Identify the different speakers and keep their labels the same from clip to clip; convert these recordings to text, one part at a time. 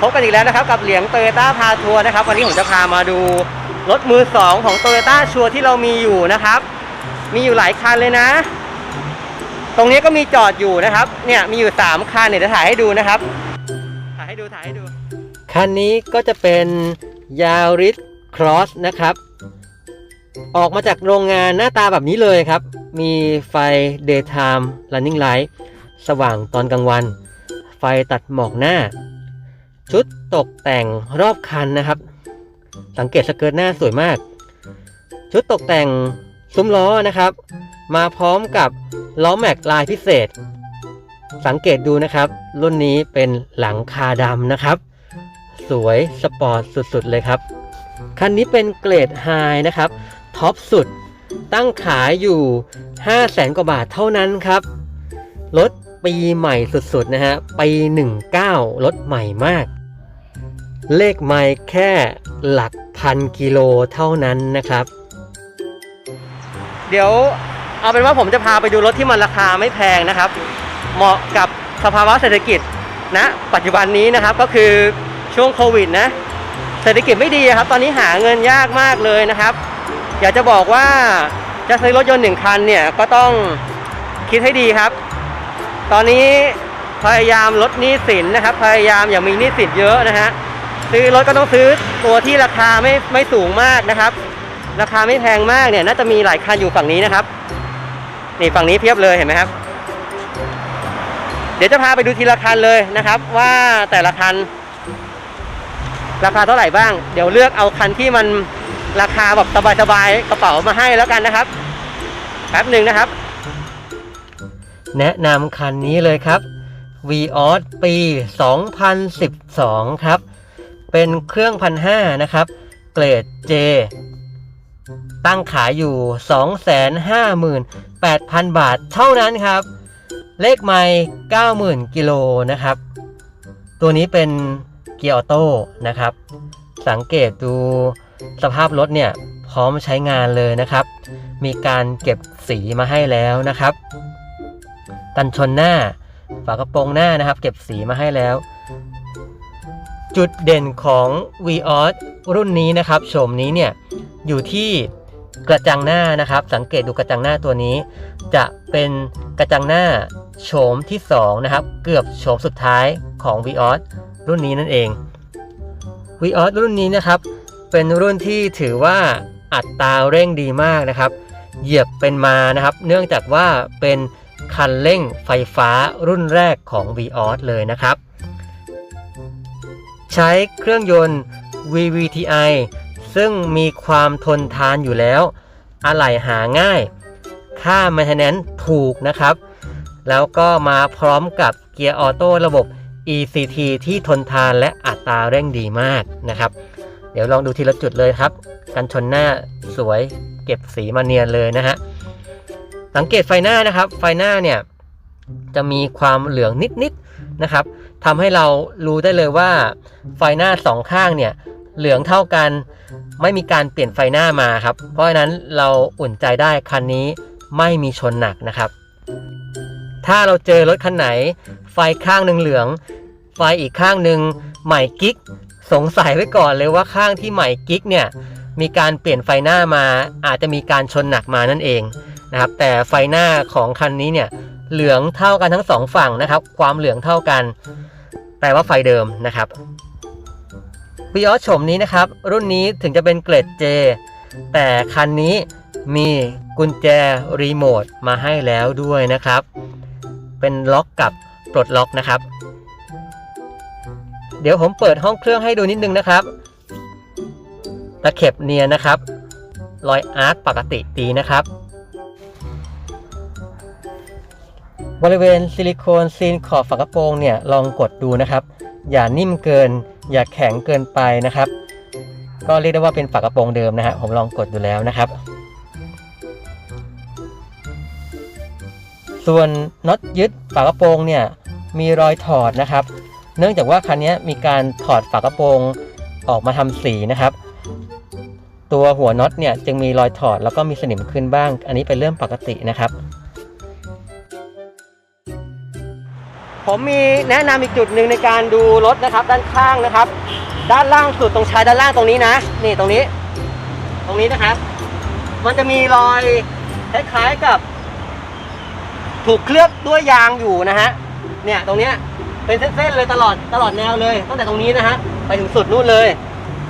Speaker 1: พบกันอีกแล้วนะครับกับเหลียงโตโยต้าพาทัวร์นะครับ วันนี้ผมจะพามาดูรถมือสองของโตโยต้าชัวที่เรามีอยู่นะครับ มีอยู่หลายคันเลยนะ ตรงนี้ก็มีจอดอยู่นะครับ เนี่ยมีอยู่ 3 คันเนี่ยจะถ่ายให้ดูนะครับ ถ่ายให้ดูถ่ายให้ดู คันนี้ก็จะเป็นยาริสครอสนะครับ ออกมาจากโรงงานหน้าตาแบบนี้เลยครับ มีไฟ daytime running light สว่างตอนกลางวัน ไฟตัดหมอกหน้า ชุดตกแต่งรอบคันนะครับ สังเกตสเกิร์ตหน้าสวยมาก ชุดตกแต่งซุ้มล้อนะครับ มาพร้อมกับล้อแม็กลายพิเศษ สังเกตดูนะครับ รุ่นนี้เป็นหลังคาดำนะครับ สวยสปอร์ตสุดๆเลยครับ คันนี้เป็นเกรดไฮนะครับท็อปสุดตั้งขายอยู่ 5 0 0แสนกว่าบาทเท่านั้นครับ รถปีใหม่สุดๆนะฮะ ปี 19 รถใหม่มาก เลขไม่แค่หลักพันกิโลเท่านั้นนะครับ เดี๋ยวเอาเป็นว่าผมจะพาไปดูรถที่มันราคาไม่แพงนะครับ เหมาะกับสภาวะเศรษฐกิจณปัจจุบันนี้นะครับก็คือช่วงโควิดนะเศรษฐกิจไม่ดีครับ ตอนนี้หาเงินยากมากเลยนะครับ อยากจะบอกว่าจะซื้อรถยนต์หนึ่งคันเนี่ยก็ต้องคิดให้ดีครับ ตอนนี้พยายามลดหนี้สินนะครับ พยายามอย่ามีหนี้สินเยอะนะฮะ ซื้อรถก็ต้องซื้อตัวที่ราคาไม่ไม่สูงมากนะครับ ราคาไม่แพงมากเนี่ยน่าจะมีหลายคันอยู่ฝั่งนี้นะครับ นี่ฝั่งนี้เพียบเลยเห็นไหมครับ เดี๋ยวจะพาไปดูทีละคันเลยนะครับ ว่าแต่ละคัน ราคาเท่าไหร่บ้าง เดี๋ยวเลือกเอาคันที่มันราคาแบบสบายๆกระเป๋ามาให้แล้วกันนะครับแป๊บหนึ่งนะครับ แนะนำคันนี้เลยครับ v ีออสปี 2012 ครับ เป็นเครื่องพันห้านะครับ เกรด J ตั้งขายอยู่ 258,000 บาทเท่านั้นครับ เลขไม่90,000 กิโลนะครับ ตัวนี้เป็นเกียร์ออโต้นะครับ สังเกตดูสภาพรถเนี่ยพร้อมใช้งานเลยนะครับ มีการเก็บสีมาให้แล้วนะครับ กันชนหน้า ฝากระโปรงหน้านะครับ เก็บสีมาให้แล้ว จุดเด่นของ v ีออสรุ่นนี้นะครับโฉมนี้เนี่ยอยู่ที่กระจังหน้านะครับ สังเกตดูกระจังหน้าตัวนี้ จะเป็นกระจังหน้าโฉมที่2นะครับเกือบโฉมสุดท้ายของ v ีออสรุ่นนี้นั่นเอง v ีออสรุ่นนี้นะครับเป็นรุ่นที่ถือว่าอัตราเร่งดีมากนะครับ เหยียบเป็นมานะครับ เนื่องจากว่าเป็นคันเร่งไฟฟ้ารุ่นแรกของ v ีออสเลยนะครับ ใช้เครื่องยนต์ VVTi ซึ่งมีความทนทานอยู่แล้วอะไหล่หาง่าย ค่า maintenance ถูกนะครับ แล้วก็มาพร้อมกับเกียร์ออโต้ระบบ ECT ที่ทนทานและอัตราเร่งดีมากนะครับ เดี๋ยวลองดูทีละจุดเลยครับ กันชนหน้าสวยเก็บสีมาเนียนเลยนะฮะ สังเกตไฟหน้านะครับ ไฟหน้าเนี่ยจะมีความเหลืองนิดๆนะครับ ทำให้เรารู้ได้เลยว่าไฟหน้าสองข้างเนี่ยเหลืองเท่ากันไม่มีการเปลี่ยนไฟหน้ามาครับ เพราะฉะนั้นเราอุ่นใจได้คันนี้ไม่มีชนหนักนะครับ ถ้าเราเจอรถคันไหน ไฟข้างหนึ่งเหลือง ไฟอีกข้างหนึ่งใหม่กิ๊ก สงสัยไว้ก่อนเลยว่าข้างที่ใหม่กิ๊กเนี่ยมีการเปลี่ยนไฟหน้ามาอาจจะมีการชนหนักมานั่นเองนะครับแต่ไฟหน้าของคันนี้เนี่ย เหลืองเท่ากันทั้งสองฝั่งนะครับ ความเหลืองเท่ากัน แปลว่าไฟเดิมนะครับวีออสชมนี้นะครับ รุ่นนี้ถึงจะเป็นเกรด J แต่คันนี้มีกุญแจรีโมทมาให้แล้วด้วยนะครับ เป็นล็อกกับปลดล็อกนะครับ เดี๋ยวผมเปิดห้องเครื่องให้ดูนิดนึงนะครับ ตะเข็บเนียนนะครับ รอยอาร์คปกติดีนะครับ บริเวณซิลิโคนซีนขอบฝากระโปรงเนี่ยลองกดดูนะครับ อย่านิ่มเกิน อย่าแข็งเกินไปนะครับ ก็เรียกได้ว่าเป็นฝากระโปรงเดิมนะฮะผมลองกดดูแล้วนะครับ ส่วนน็อตยึดฝากระโปรงเนี่ยมีรอยถอดนะครับ เนื่องจากว่าคันนี้มีการถอดฝากระโปรงออกมาทำสีนะครับ ตัวหัวน็อตเนี่ยจึงมีรอยถอดแล้วก็มีสนิมขึ้นบ้าง อันนี้เป็นเรื่องปกตินะครับ ผมมีแนะนำอีกจุดหนึ่งในการดูรถนะครับ ด้านข้างนะครับ ด้านล่างสุดตรงชายด้านล่างตรงนี้นะ นี่ตรงนี้ ตรงนี้นะครับ มันจะมีรอยคล้ายๆกับ ถูกเคลือบด้วยยางอยู่นะฮะเนี่ยตรงเนี้ยเป็นเส้นๆเลยตลอดตลอดแนวเลยตั้งแต่ตรงนี้นะฮะไปถึงสุดนู่นเลย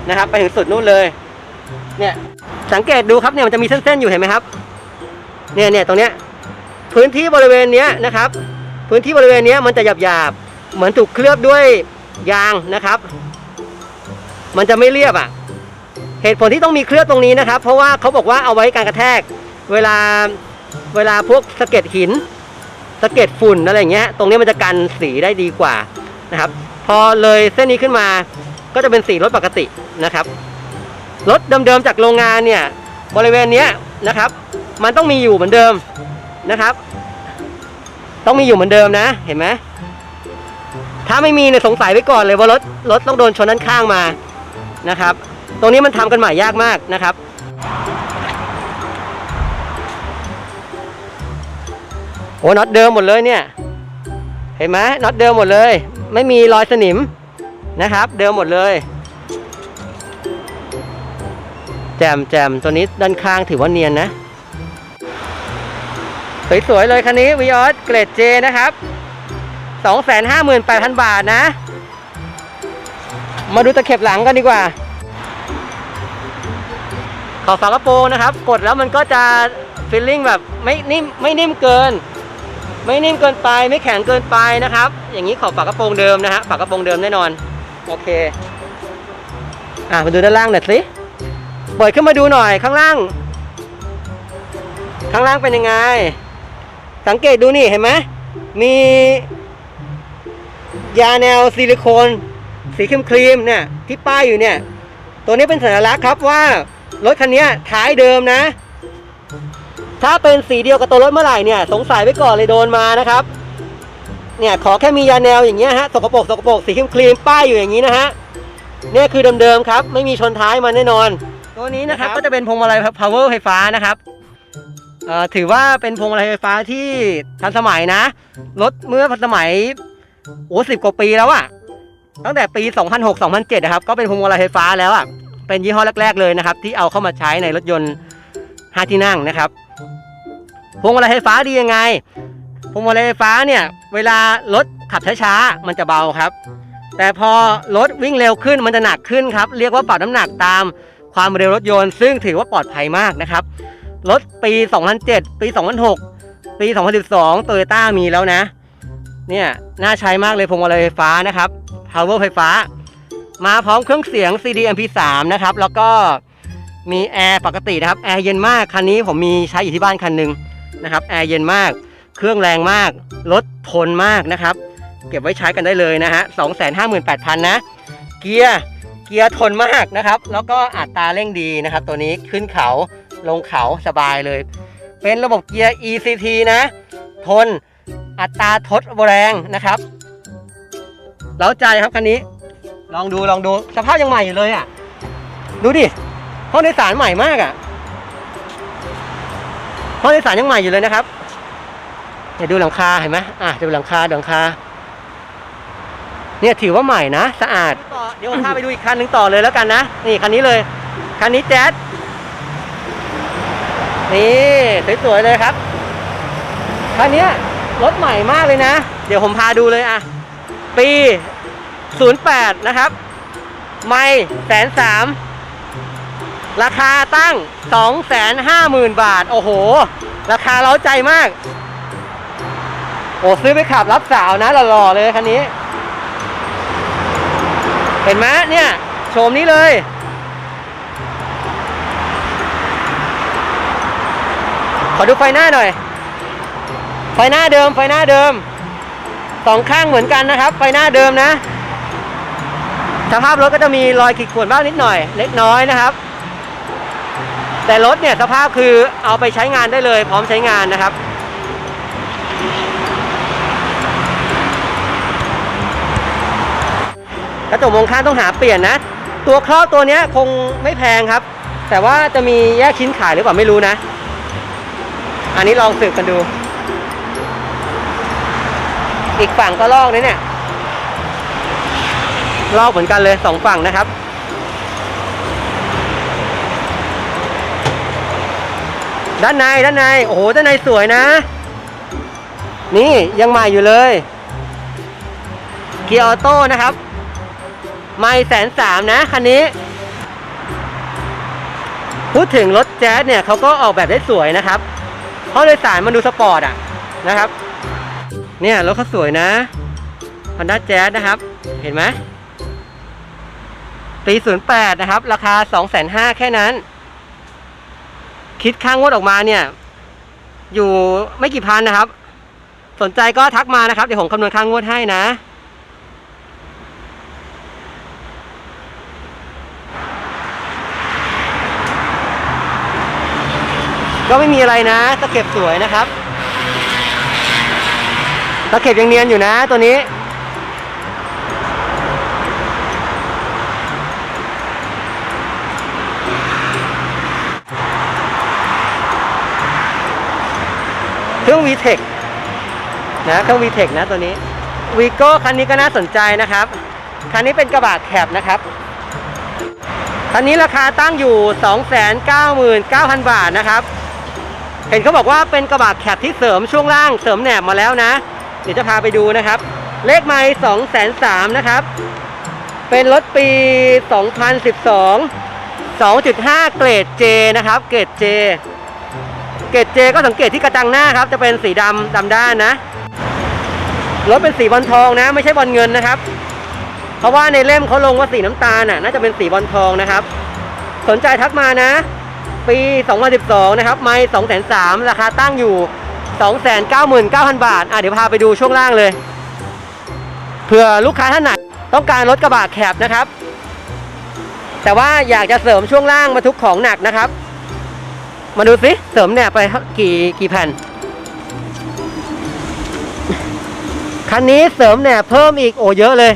Speaker 1: นะครับ ไปถึงสุดนู่นเลย เนี่ยสังเกตดูครับเนี่ยมันจะมีเส้นๆอยู่เห็นไหมครับ เนี่ยเนี่ยตรงเนี้ยพื้นที่บริเวณเนี้ยนะครับ พื้นที่บริเวณนี้มันจะหยาบๆเหมือนถูกเคลือบด้วยยางนะครับ มันจะไม่เรียบอะ เหตุผลที่ต้องมีเคลือบตรงนี้นะครับ เพราะว่าเขาบอกว่าเอาไว้การกระแทก เวลาเวลาพวกสะเก็ดหินสะเก็ดฝุ่นอะไรอย่างเงี้ย ตรงนี้มันจะกันสีได้ดีกว่านะครับ พอเลยเส้นนี้ขึ้นมาก็จะเป็นสีรถปกตินะครับรถเดิมๆจากโรงงานเนี่ยบริเวณเนี้ยนะครับ มันต้องมีอยู่เหมือนเดิมนะครับ ต้องมีอยู่เหมือนเดิมนะ เห็นไหมถ้าไม่มีเนี่ยสงสัยไว้ก่อนเลยว่ารถรถต้องโดนชนด้านข้างมานะครับ ตรงนี้มันทำกันใหม่ยากมากนะครับ โอ้น็อตเดิมหมดเลยเนี่ย เห็นไหมน็อตเดิมหมดเลย ไม่มีรอยสนิมนะครับ เดิมหมดเลย แจมแจมตัวนี้ด้านข้างถือว่าเนียนนะ สวยๆเลยคันนี้วีออสเกรดเจนะครับ 258,000 บาทนะ มาดูตะเข็บหลังกันดีกว่า ขอบฝากระโปรงนะครับ กดแล้วมันก็จะฟีลลิ่งแบบไม่นิ่มไม่นิ่มเกิน ไม่นิ่มเกินไปไม่แข็งเกินไปนะครับ อย่างนี้ขอบฝากระโปรงเดิมนะฮะฝากระโปรงเดิมแน่นอน โอเค อะมาดูด้านล่างหน่อยสิเปิดขึ้นมาดูหน่อยข้างล่าง ข้างล่างเป็นยังไง สังเกตดูนี่เห็นไหมมียาแนวซิลิโคน สีครีมครีมๆเนี่ยที่ป้ายอยู่เนี่ย ตัวนี้เป็นสัญลักษณ์ครับว่ารถคันนี้ท้ายเดิมนะ ถ้าเป็นสีเดียวกับตัวรถเมื่อไหร่เนี่ยสงสัยไว้ก่อนเลยโดนมานะครับ เนี่ยขอแค่มียาแนวอย่างเงี้ยฮะสกปรกสกปรกสีครีมครีมๆป้ายอยู่อย่างนี้นะฮะเนี่ยคือเดิมๆครับ ไม่มีชนท้ายมาแน่นอน ตัวนี้นะครับก็จะเป็นพวงมาลัย power ไฟฟ้านะครับ เอ่อถือว่าเป็นพวงมาลัยไฟฟ้าที่ทันสมัยนะรถเมื่อทันสมัยโอ้สิบกว่าปีแล้วอะตั้งแต่ปี 2006 2007 นะครับ ก็เป็นพวงมาลัยไฟฟ้าแล้วอะเป็นยี่ห้อแรก ๆ เลยนะครับ ที่เอาเข้ามาใช้ในรถยนต์5ที่นั่งนะครับพวงมาลัยไฟฟ้าดียังไงพวงมาลัยไฟฟ้าเนี่ยเวลารถขับช้าๆมันจะเบาครับ แต่พอรถวิ่งเร็วขึ้นมันจะหนักขึ้นครับ เรียกว่าปรับน้ำหนักตามความเร็วรถยนต์ ซึ่งถือว่าปลอดภัยมากนะครับ รถปี 2007 ปี 2006 ปี 2012โตโยต้ามีแล้วนะ เนี่ย น่าใช้มากเลยพวงมาลัยไฟฟ้านะครับ power ไฟฟ้า มาพร้อมเครื่องเสียง CD MP3 นะครับ แล้วก็มีแอร์ปกตินะครับ แอร์เย็นมาก คันนี้ผมมีใช้อยู่ที่บ้านคันหนึ่งนะครับ แอร์เย็นมาก เครื่องแรงมาก รถทนมากนะครับ เก็บไว้ใช้กันได้เลยนะฮะ258,000 นะ เกียร์ เกียร์ทนมากนะครับ แล้วก็อัตราเร่งดีนะครับ ตัวนี้ขึ้นเขา ลงเขาสบายเลย เป็นระบบเกียร์ ECT นะ ทนอัตราทดแรงนะครับเล้าใจครับคันนี้ ลองดูลองดูสภาพยังใหม่อยู่เลยอะ ดูดิห้องโดยสารใหม่มากอะห้องโดยสารยังใหม่อยู่เลยนะครับเดี๋ยวดูหลังคาเห็นไหมอะดูหลังคาหลังคา เนี่ยถือว่าใหม่นะ สะอาด เดี๋ยวผมพาไปดูอีกคันหนึ่งต่อเลยแล้วกันนะ นี่คันนี้เลย คันนี้แจ๊ส นี่สวยๆเลยครับคันนี้รถใหม่มากเลยนะ เดี๋ยวผมพาดูเลยอะ ปี 08 นะครับ ไม่แสนสามราคาตั้ง 250,000 บาท โอ้โห ราคาเล้าใจมาก โอ้ซื้อไปขับรับสาวนะหล่อๆเลยคันนี้ เห็นไหมเนี่ย โฉมนี้เลย ขอดูไฟหน้าหน่อย ไฟหน้าเดิม ไฟหน้าเดิม สองข้างเหมือนกันนะครับ ไฟหน้าเดิมนะ สภาพรถก็จะมีรอยขีดข่วนบ้างนิดหน่อย เล็กน้อยนะครับ แต่รถเนี่ยสภาพคือเอาไปใช้งานได้เลย พร้อมใช้งานนะครับกระจกมองข้างต้องหาเปลี่ยนนะ ตัวครอบตัวเนี้ยคงไม่แพงครับ แต่ว่าจะมีแยกชิ้นขายหรือเปล่าไม่รู้นะ อันนี้ลองสืบกันดู อีกฝั่งก็ลอกเลยเนี่ย ลอกเหมือนกันเลยสองฝั่งนะครับ ด้านในด้านใน โอ้โห ด้านในสวยนะ นี่ยังใหม่อยู่เลย เกียร์ออโต้นะครับ ไม่แสนสามนะคันนี้พูดถึงรถแจ๊สเนี่ยเขาก็ออกแบบได้สวยนะครับ เพราะโดยสารมันดูสปอร์ตอะนะครับ เนี่ยรถเขาสวยนะ Honda Jazz นะครับ เห็นไหมปี 08 นะครับ ราคา 2,500แค่นั้น คิดค่างวดออกมาเนี่ย อยู่ไม่กี่พันนะครับ สนใจก็ทักมานะครับ เดี๋ยวผมคำนวณค่างวดให้นะ ก็ไม่มีอะไรนะตะเข็บสวยนะครับตะเข็บยังเนียนอยู่นะตัวนี้ เครื่อง VTEC นะเครื่อง VTEC นะตัวนี้วีโก้คันนี้ก็น่าสนใจนะครับ คันนี้เป็นกระบะแคบนะครับคันนี้ราคาตั้งอยู่ 299,000 บาทนะครับ เห็นเขาบอกว่าเป็นกระบะแคปที่เสริมช่วงล่างเสริมแหนบมาแล้วนะ เดี๋ยวจะพาไปดูนะครับ เลขไม้สองแสนสามนะครับ เป็นรถปี 2012 2.5 เกรด J นะครับ เกรด J เกรด J ก็สังเกตที่กระจังหน้าครับ จะเป็นสีดำดำด้านนะ รถเป็นสีบอลทองนะ ไม่ใช่บอลเงินนะครับ เพราะว่าในเล่มเขาลงว่าสีน้ำตาลน่ะ น่าจะเป็นสีบอลทองนะครับ สนใจทักมานะ ปี 2012 นะครับ ไม่203ราคาตั้งอยู่ 299,000 บาท อะเดี๋ยวพาไปดูช่วงล่างเลย เผื่อลูกค้าท่านไหนต้องการรถกระบะแคบนะครับ แต่ว่าอยากจะเสริมช่วงล่างมาทุกของหนักนะครับ มาดูสิเสริมเนี่ยไปกี่กี่แผ่น คันนี้เสริมเนี่ยเพิ่มอีกโอ้เยอะเลย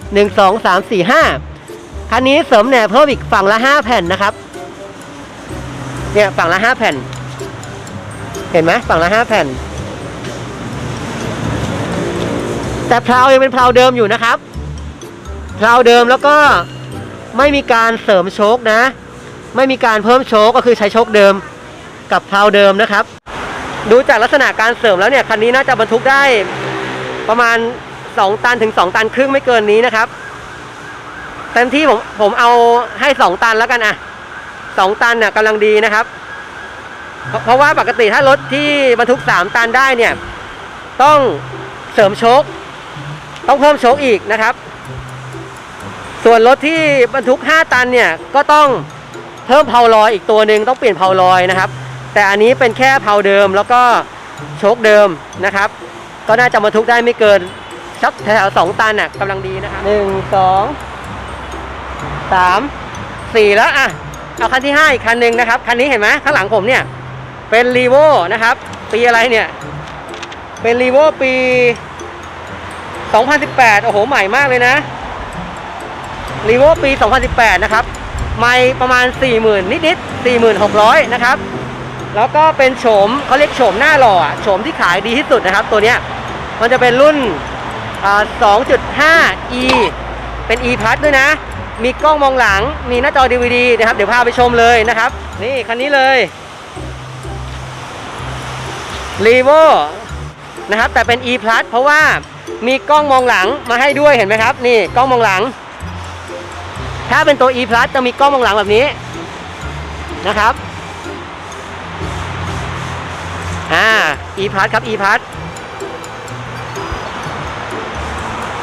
Speaker 1: 1 2 3 4 5คันนี้เสริมเนี่ยเพิ่มอีกฝั่งละ 5 แผ่นนะครับ เนี่ยฝั่งละห้าแผ่น เห็นไหมฝั่งละห้าแผ่น แต่เพลายังเป็นเพลาเดิมอยู่นะครับเพลาเดิมแล้วก็ไม่มีการเสริมโชคนะ ไม่มีการเพิ่มโชคก็คือใช้โชคเดิมกับเพลาเดิมนะครับ ดูจากลักษณะการเสริมแล้วเนี่ยคันนี้น่าจะบรรทุกได้ประมาณ 2 ตันถึง 2 ตันครึ่งไม่เกินนี้นะครับเต็มที่ผมผมเอาให้ 2 ตันแล้วกันอะ สองตันน่ะกำลังดีนะครับ เพราะว่าปกติถ้ารถที่บรรทุกสามตันได้เนี่ย ต้องเสริมโชคต้องเพิ่มโชคอีกนะครับ ส่วนรถที่บรรทุก5ตันเนี่ยก็ต้องเพิ่มเพาลอยอีกตัวหนึ่งต้องเปลี่ยนเพาลอยนะครับ แต่อันนี้เป็นแค่เพาเดิมแล้วก็โชคเดิมนะครับ ก็น่าจะบรรทุกได้ไม่เกินสักแถวสองตันน่ะกำลังดีนะครับหนึ่งสองสามสี่แล้วอะ เอาคันที่5อีกคันหนึ่งนะครับ คันนี้เห็นไหมข้างหลังผมเนี่ย เป็นรีโวนะครับ ปีอะไรเนี่ย เป็นรีโวปี 2018 โอ้โห ใหม่มากเลยนะรีโวปี 2018 นะครับ ไม่ประมาณ 40,000 นิดๆ46,000 นะครับ แล้วก็เป็นโฉมเขาเรียกโฉมหน้าหล่อโฉมที่ขายดีที่สุดนะครับ ตัวเนี้ย มันจะเป็นรุ่น 2.5 e เป็น e plus ด้วยนะ มีกล้องมองหลัง มีหน้าจอ DVD นะครับ เดี๋ยวพาไปชมเลยนะครับ นี่คันนี้เลย r e v o นะครับ แต่เป็น e plus เพราะว่ามีกล้องมองหลังมาให้ด้วยเห็นไหมครับ นี่กล้องมองหลัง ถ้าเป็นตัว e plus จะมีกล้องมองหลังแบบนี้นะครับ อ่า e plus ครับ e plus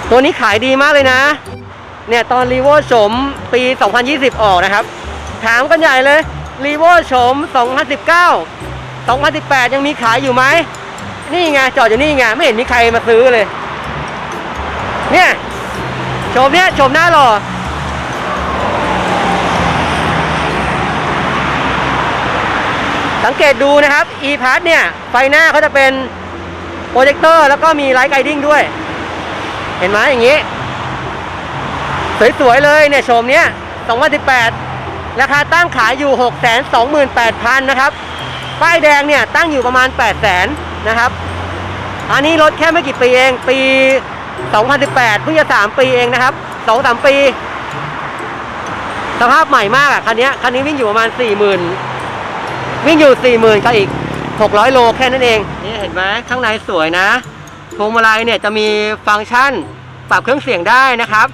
Speaker 1: ตัวนี้ขายดีมากเลยนะ เนี่ยตอนรีโวโฉมปี 2020 ออกนะครับ ถามกันใหญ่เลยรีโวโฉม2019 2018 ยังมีขายอยู่ไหม นี่ไงจอดอยู่นี่ไงไม่เห็นมีใครมาซื้อเลย เนี่ยโฉมเนี่ยโฉมหน้าหล่อสังเกตดูนะครับ e p a s เนี่ยไฟหน้าเขาจะเป็นโปรเจคเตอร์แล้วก็มีไลท์ไกดิ้งด้วย เห็นไหมอย่างนี้ สวยๆเลยเนี่ยโฉมเนี้ย2018 ราคาตั้งขายอยู่ 628,000 นะครับ ป้ายแดงเนี่ยตั้งอยู่ประมาณ 800,000 นะครับ อันนี้รถแค่ไม่กี่ปีเอง ปี 2018 เพิ่งจะ 3 ปีเองนะครับ 2-3 ปี สภาพใหม่มากอะคันนี้คันนี้วิ่งอยู่ประมาณ 40,000 วิ่งอยู่ 40,000ก็อีก 600 โลแค่นั้นเอง นี่เห็นไหมข้างในสวยนะพวงมาลัยเนี่ยจะมีฟังก์ชันปรับเครื่องเสียงได้นะครับ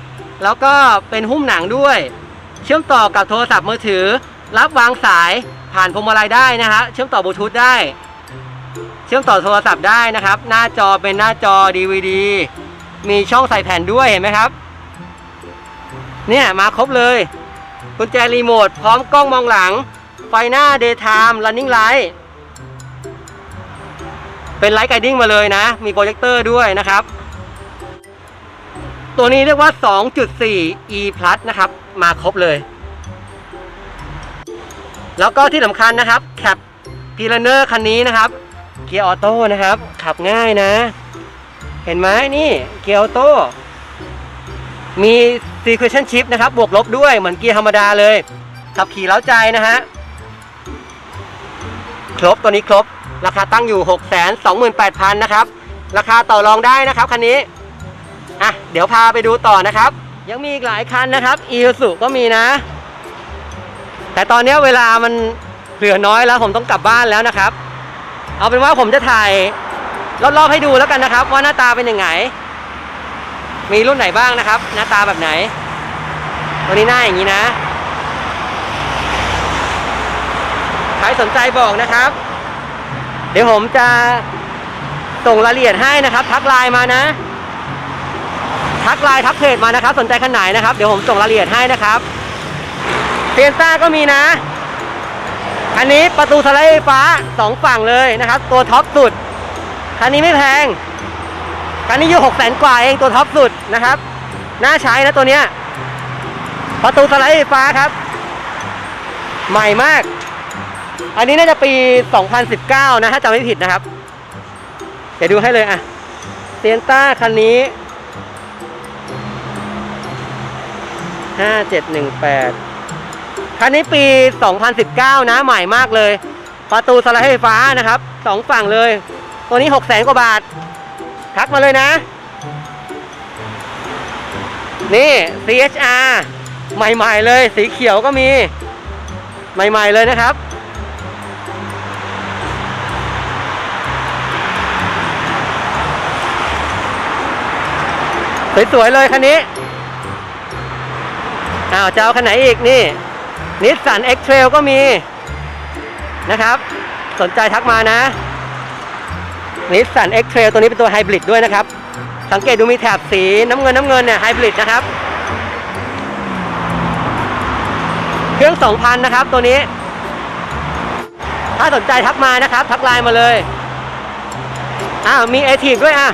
Speaker 1: แล้วก็เป็นหุ้มหนังด้วย เชื่อมต่อกับโทรศัพท์มือถือ รับวางสายผ่านพวงมาลัยได้นะฮะเชื่อมต่อบลูทูธได้ เชื่อมต่อโทรศัพท์ได้นะครับ หน้าจอเป็นหน้าจอ DVD มีช่องใส่แผ่นด้วยเห็นไหมครับ เนี่ยมาครบเลยกุญแจรีโมทพร้อมกล้องมองหลัง ไฟหน้า daytime running light เป็นไลท์ไกดิ้งมาเลยนะ มีโปรเจคเตอร์ด้วยนะครับ ตัวนี้เรียกว่า 2.4 e plus นะครับ มาครบเลย แล้วก็ที่สำคัญนะครับแคปพีลเนอร์คันนี้นะครับ เกียร์ออโต้นะครับ ขับง่ายนะ เห็นไหมนี่เกียร์ออโต้ มี sequential shift นะครับ บวกลบด้วยเหมือนเกียร์ธรรมดาเลย ขับขี่เล้าใจนะฮะ ครบตัวนี้ครบ ราคาตั้งอยู่ 6 2 8 0 0 0 นะครับ ราคาต่อรองได้นะครับคันนี้ อะเดี๋ยวพาไปดูต่อนะครับ ยังมีอีกหลายคันนะครับอีซูก็มีนะ แต่ตอนนี้เวลามันเหลือน้อยแล้วผมต้องกลับบ้านแล้วนะครับ เอาเป็นว่าผมจะถ่ายรอบๆให้ดูแล้วกันนะครับ ว่าหน้าตาเป็นยังไง มีรุ่นไหนบ้างนะครับ หน้าตาแบบไหน ตัวนี้หน้าอย่างนี้นะใครสนใจบอกนะครับ เดี๋ยวผมจะส่งรายละเอียดให้นะครับ ทักไลน์มานะ ทักไลน์ทักเพจมานะครับ สนใจคันไหนนะครับ เดี๋ยวผมส่งรายละเอียดให้นะครับเซียนต้าก็มีนะ อันนี้ประตูสไลด์ไฟฟ้าสองฝั่งเลยนะครับ ตัวท็อปสุด คันนี้ไม่แพง คันนี้อยู่หกแสนกว่าเองตัวท็อปสุดนะครับ น่าใช้นะตัวเนี้ย ประตูสไลด์ไฟฟ้าครับ ใหม่มาก อันนี้น่าจะปี 2019 นะถ้าจำไม่ผิดนะครับ เดี๋ยวดูให้เลยอะเซียนต้าคันนี้ 5718 คันนี้ปี 2019 นะใหม่มากเลย ประตูสไลด์ไฟฟ้านะครับสองฝั่งเลย ตัวนี้6 0 0 0 0 กว่าบาท ทักมาเลยนะ นี่ CHR ใหม่ๆเลย สีเขียวก็มี ใหม่ๆเลยนะครับสวยๆเลยคันนี้ อ้าวจะเอาคันไหนอีกนี่นิสสัน X Trail ก็มีนะครับ สนใจทักมานะนิสสัน X Trail ตัวนี้เป็นตัวไฮบริดด้วยนะครับ สังเกตดูมีแถบสีน้ำเงินน้ำเงินเนี่ยไฮบริดนะครับ เครื่อง 2,000 นะครับตัวนี้ ถ้าสนใจทักมานะครับ ทักไลน์มาเลยอ้าวมีเอทีด้วยอะ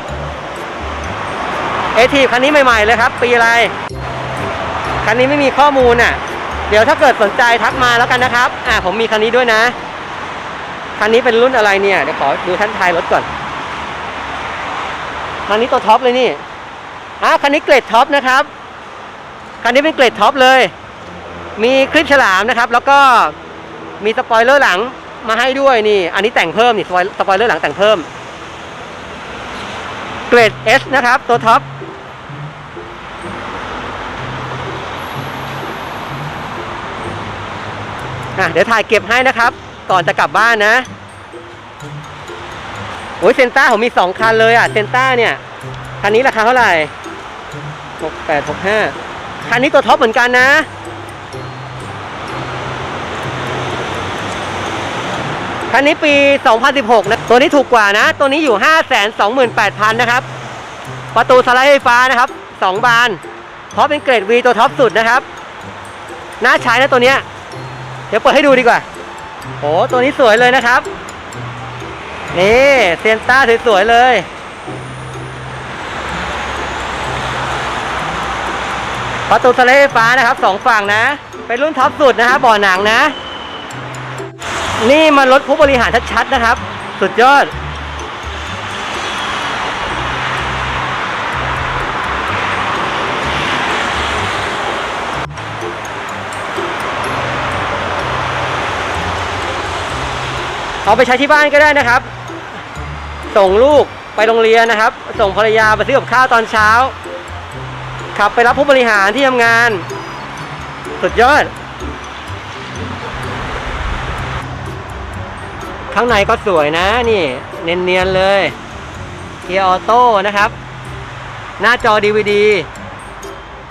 Speaker 1: เอทีคันนี้ใหม่ๆเลยครับ ปีอะไร คันนี้ไม่มีข้อมูลอะ เดี๋ยวถ้าเกิดสนใจทักมาแล้วกันนะครับ อ่าผมมีคันนี้ด้วยนะ คันนี้เป็นรุ่นอะไรเนี่ย เดี๋ยวขอดูท่านทายรถก่อน คันนี้ตัวท็อปเลยนี่อ่าคันนี้เกรดท็อปนะครับ คันนี้เป็นเกรดท็อปเลย มีคลิปฉลามนะครับ แล้วก็มีสปอยเลอร์หลังมาให้ด้วยนี่ อันนี้แต่งเพิ่มนี่สปอยสปอยเลอร์หลังแต่งเพิ่ม เกรด S นะครับ ตัวท็อป อะเดี๋ยวถ่ายเก็บให้นะครับ ก่อนจะกลับบ้านนะโอ้ยเซนต้าผมมีสองคันเลยอะเซนต้าเนี่ยคันนี้ราคาเท่าไหร่หกแปดหกห้าคันนี้ตัวท็อปเหมือนกันนะ คันนี้ปี 2016 นะ ตัวนี้ถูกกว่านะ ตัวนี้อยู่ 528,000 นะครับ ประตูสไลด์ไฟฟ้านะครับ 2 บานเพราะเป็นเกรด V ตัวท็อปสุดนะครับ น่าใช้นะตัวเนี้ย เดี๋ยวเปิดให้ดูดีกว่าโอ้ตัวนี้สวยเลยนะครับ นี่เซนต้าสวยๆเลย ประตูทะเลไฟฟ้านะครับสองฝั่งนะ เป็นรุ่นท็อปสุดนะครับบ่อหนังนะ นี่มันรถผู้บริหารชัดๆนะครับ สุดยอด เอาไปใช้ที่บ้านก็ได้นะครับ ส่งลูกไปโรงเรียนนะครับ ส่งภรรยาไปซื้อกับข้าวตอนเช้า ขับไปรับผู้บริหารที่ทำงาน สุดยอด ข้างในก็สวยนะนี่ เนียนๆเลย เกียร์ออโต้นะครับ หน้าจอ DVD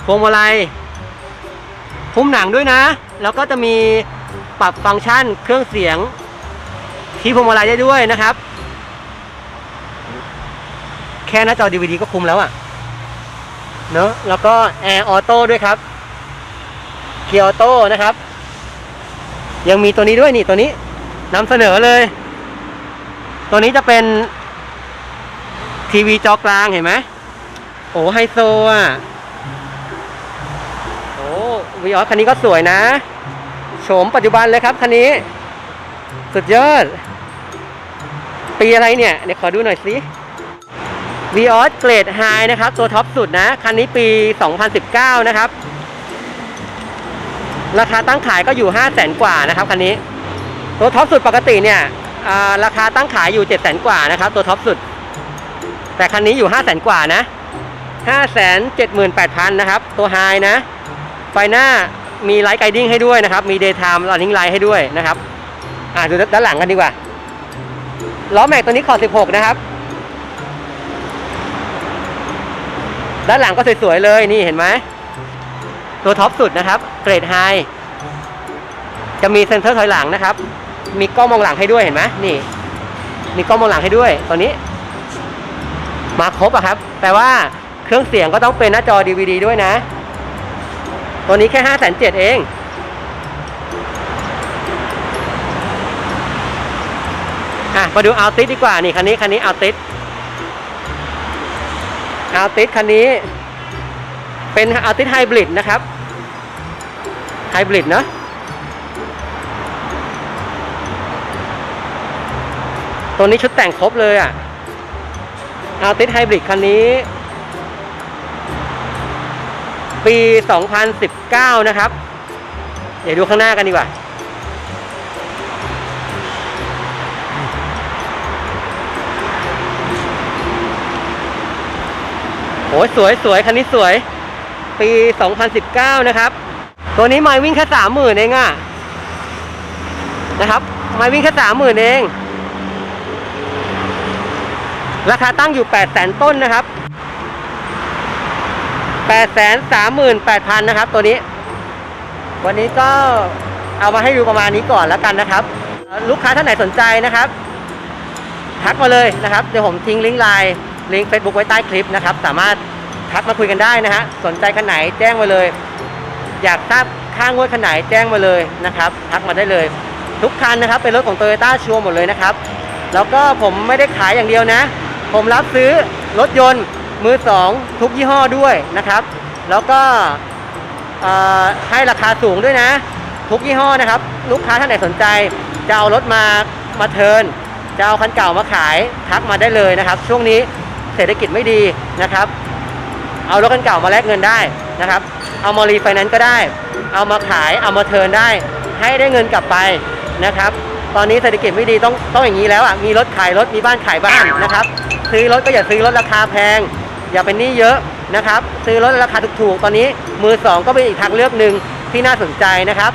Speaker 1: พวงมาลัยพุ่มหนังด้วยนะ แล้วก็จะมีปรับฟังก์ชันเครื่องเสียง ที่พวงมาลัยได้ด้วยนะครับ แค่หน้าจอ DVD ก็คุ้มแล้วอะ่ะเนอะแล้วก็แอร์ออโต้ด้วยครับเกียร์ออโต้นะครับ ยังมีตัวนี้ด้วยนี่ตัวนี้นำเสนอเลย ตัวนี้จะเป็นทีวีจอกลางเห็นไหมโอ้ไฮโซอะโอ้วีออสคันนี้ก็สวยนะ โฉมปัจจุบันเลยครับคันนี้ สุดยอด ปีอะไรเนี่ย เดี๋ยวขอดูหน่อยสิ v ีออสเกรดไฮนะครับ ตัวท็อปสุดนะ คันนี้ปี 2019 นะครับ ราคาตั้งขายก็อยู่ 5 0 0แสนกว่านะครับ คันนี้ ตัวท็อปสุดปกติเนี่ยราคาตั้งขายอยู่ 7 0 0แสนกว่านะครับ ตัวท็อปสุด แต่คันนี้อยู่ 5 0 0แสนกว่านะ 5 7 8 0 0 0 นะครับ ตัวไฮนะ ไฟหน้ามีไลท์ไกดิ้งให้ด้วยนะครับ มี daytime running light ให้ด้วยนะครับ อ่าดูด้านหลังกันดีกว่า ล้อแม็กตัวนี้ขอ 16 นะครับ ด้านหลังก็สวยๆเลยนี่เห็นไหม ตัวท็อปสุดนะครับ เกรดไฮ จะมีเซ็นเซอร์ถอยหลังนะครับ มีกล้องมองหลังให้ด้วยเห็นไหมนี่ มีกล้องมองหลังให้ด้วยตัวนี้ มาครบอะครับแต่ว่าเครื่องเสียงก็ต้องเป็นหน้าจอ DVD ด้วยนะ ตัวนี้แค่ห้าแสนเจ็ดเอง อะมาดูอัลติสดีกว่านี่คันนี้คันนี้อัลติสอัลติสคันนี้ เป็นอัลติสไฮบริดนะครับไฮบริดเนาะตัวนี้ชุดแต่งครบเลยอะอัลติสไฮบริดคันนี้ ปี 2019 นะครับ เดี๋ยวดูข้างหน้ากันดีกว่า โอ้ยสวยสวยคันนี้สวย ปี 2019 นะครับ ตัวนี้ไม่วิ่งแค่สามหมื่นเองอะนะครับไม่วิ่งแค่สามหมื่นเอง ราคาตั้งอยู่8 0 0 0 0 0ต้นนะครับ8 3 8 0 0 0นะครับ ตัวนี้ วันนี้ก็เอามาให้ดูประมาณนี้ก่อนแล้วกันนะครับ ลูกค้าท่านไหนสนใจนะครับ ทักมาเลยนะครับ เดี๋ยวผมทิ้งลิงก์ไลน์ ลิงก์ Facebook ไว้ใต้คลิปนะครับ สามารถทักมาคุยกันได้นะฮะ สนใจคันไหนแจ้งมาเลย อยากทราบค่างวดคันไหนแจ้งมาเลยนะครับ ทักมาได้เลย ทุกคันนะครับ เป็นรถของ Toyota ชัวร์หมดเลยนะครับ แล้วก็ผมไม่ได้ขายอย่างเดียวนะ ผมรับซื้อรถยนต์มือสองทุกยี่ห้อด้วยนะครับ แล้วก็ให้ราคาสูงด้วยนะ ทุกยี่ห้อนะครับ ลูกค้าท่านไหนสนใจจะเอารถมามาเทินจะเอาคันเก่ามาขายทักมาได้เลยนะครับ ช่วงนี้ ศรษฐกิจไม่ดีนะครับ เอารถคันเก่ามาแลกเงินได้นะครับ เอามารีไฟแนนซ์ก็ได้ เอามาขายเอามาเทิร์นได้ ให้ได้เงินกลับไปนะครับ ตอนนี้เศรษฐกิจไม่ดีต้องต้องอย่างนี้แล้วอะมีรถขายรถมีบ้านขายบ้านนะครับ ซื้อรถก็อย่าซื้อรถราคาแพง อย่าเป็นหนี้เยอะนะครับ ซื้อรถราคาถูกๆตอนนี้มือสองก็เป็นอีกทางเลือกหนึ่งที่น่าสนใจนะครับ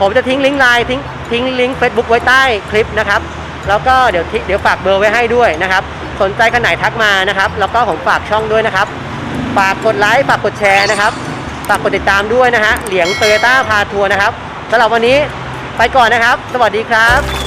Speaker 1: ผมจะทิ้งลิงก์ไลน์ทิ้งทิ้งลิงก์ Facebook ไว้ใต้คลิปนะครับ แล้วก็เดี๋ยวเดี๋ยวฝากเบอร์ไว้ให้ด้วยนะครับ สนใจคันไหนทักมานะครับ แล้วก็ผมฝากช่องด้วยนะครับ ฝากกดไลค์ฝากกดแชร์นะครับ ฝากกดติดตามด้วยนะฮะเหลียงเตยต้าพาทัวร์นะครับสำหรับวันนี้ไปก่อนนะครับ สวัสดีครับ